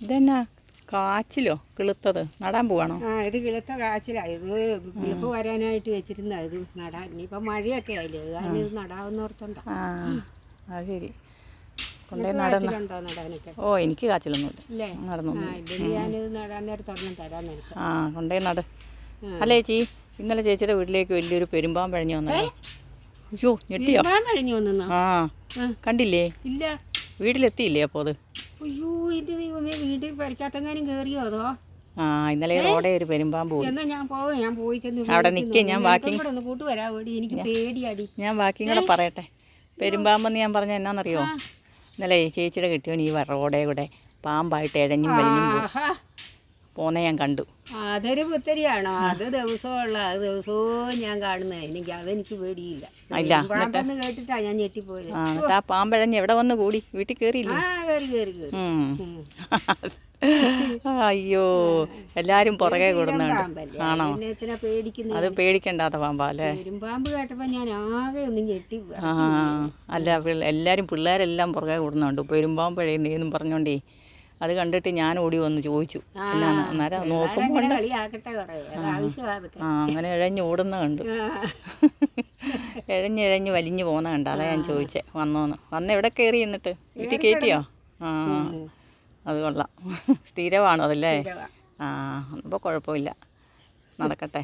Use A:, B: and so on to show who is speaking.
A: ഇതെന്നാ? കാച്ചിലോ? കിളുത്തത്. നടാൻ പോവാണോ?
B: ആ ഇത് കിളുത്ത കാച്ചിലാ. ഇത് കിളുപ്പ് വരാനായിട്ട് വെച്ചിരുന്ന ഇത് നടാൻ. ഇനിയിപ്പം മഴയൊക്കെ ആയില്ലേ? കാരണം ഇത് നടാവുന്നോർത്തുണ്ടോ
A: ആ അത് ശരി. കൊണ്ടേ നടന്ന.
B: നടാനൊക്കെ?
A: ഓ എനിക്ക് കാച്ചിലൊന്നുമില്ല. നടന്നു
B: ആ
A: കൊണ്ടേ നട. അല്ല ചേച്ചി? ഇന്നലെ ചേച്ചിയുടെ വീട്ടിലേക്ക് വലിയൊരു പെരുമ്പാൻ പഴഞ്ഞു വന്നല്ലോ അയ്യോ ഞെട്ടിയോ? ആ. കണ്ടില്ലേ?
B: ഇല്ല.
A: വീട്ടിലെത്തിയില്ലേ അപ്പോൾ അത്?
B: അയ്യോ എന്റെ ദൈവമേ വീട്ടിൽ പരിക്കാത്തെങ്ങാനും കയറിയോ അതോ?
A: ആ ഇന്നലെ റോഡേ ഒരു പെരുമ്പാമ്പ് പോയി.
B: എന്നാ ഞാൻ പോവാം ഞാൻ പോയി ചെന്ന്
A: അവിടെ. നിൽക്കേ ഞാൻ
B: വാക്കിംഗ് ഒന്ന് കൂട്ടുവരാ വേണ്ടി എനിക്ക് പേടിയാടി.
A: ഞാൻ വാക്കിംഗ് കൂടെ പറയട്ടെ. പെരുമ്പാമ്പെന്ന് ഞാൻ പറഞ്ഞ എന്നാന്നറിയോ? ഇന്നലെ ചേച്ചിയുടെ കെട്ടിയോൻ ഈ റോഡേ കൂടെ പാമ്പായിട്ട് എഴഞ്ഞും വലിഞ്ഞും പോന്നെ ഞാൻ കണ്ടു.
B: അതൊരു പുത്തരിയാണോ? അത് ദിവസമുള്ള അത് ദിവസവും ഞാൻ കാണുന്നത്. എനിക്ക് അതെനിക്ക് പേടിയില്ല. കേട്ടിട്ടാ ഞാൻ ഞെട്ടിപ്പോയത്.
A: ആ പാമ്പഴഞ്ഞ് എവിടെ വന്ന് കൂടി? വീട്ടിൽ കയറിയില്ലേ
B: കയറി കയറി കയറി
A: ഉം.
B: ഉം.
A: അയ്യോ എല്ലാരും പുറകെ കൂടുന്നുണ്ട്. ആണോ? അത് പേടിക്കണ്ടാത്ത പാമ്പാ അല്ലേ?
B: പെരുമ്പാമ്പ് കേട്ടപ്പോ ഞാൻ ആകെ ഒന്ന് ഞെട്ടി
A: ആ അല്ല എല്ലാരും പിള്ളേരെല്ലാം പുറകെ കൂടുന്നുണ്ട്. പെരുമ്പാമ്പഴയുന്നേന്നും പറഞ്ഞോണ്ടേ അത് കണ്ടിട്ട് ഞാൻ ഓടി വന്ന് ചോദിച്ചു. അന്നേരം നോക്കുമ്പോൾ ആ അങ്ങനെ ഇഴഞ്ഞ് ഓടുന്ന കണ്ടു. ഇഴഞ്ഞിഴഞ്ഞ് വലിഞ്ഞു പോകുന്ന കണ്ട അതാ ഞാൻ ചോദിച്ചേ. വന്നോന്ന്. വന്ന് എവിടെ കയറി എന്നിട്ട്? വീട്ടിൽ കയറ്റിയോ ആ അത് കൊള്ളാം. സ്ഥിരമാണോ അതല്ലേ? ആ അപ്പോൾ കുഴപ്പമില്ല. നടക്കട്ടെ.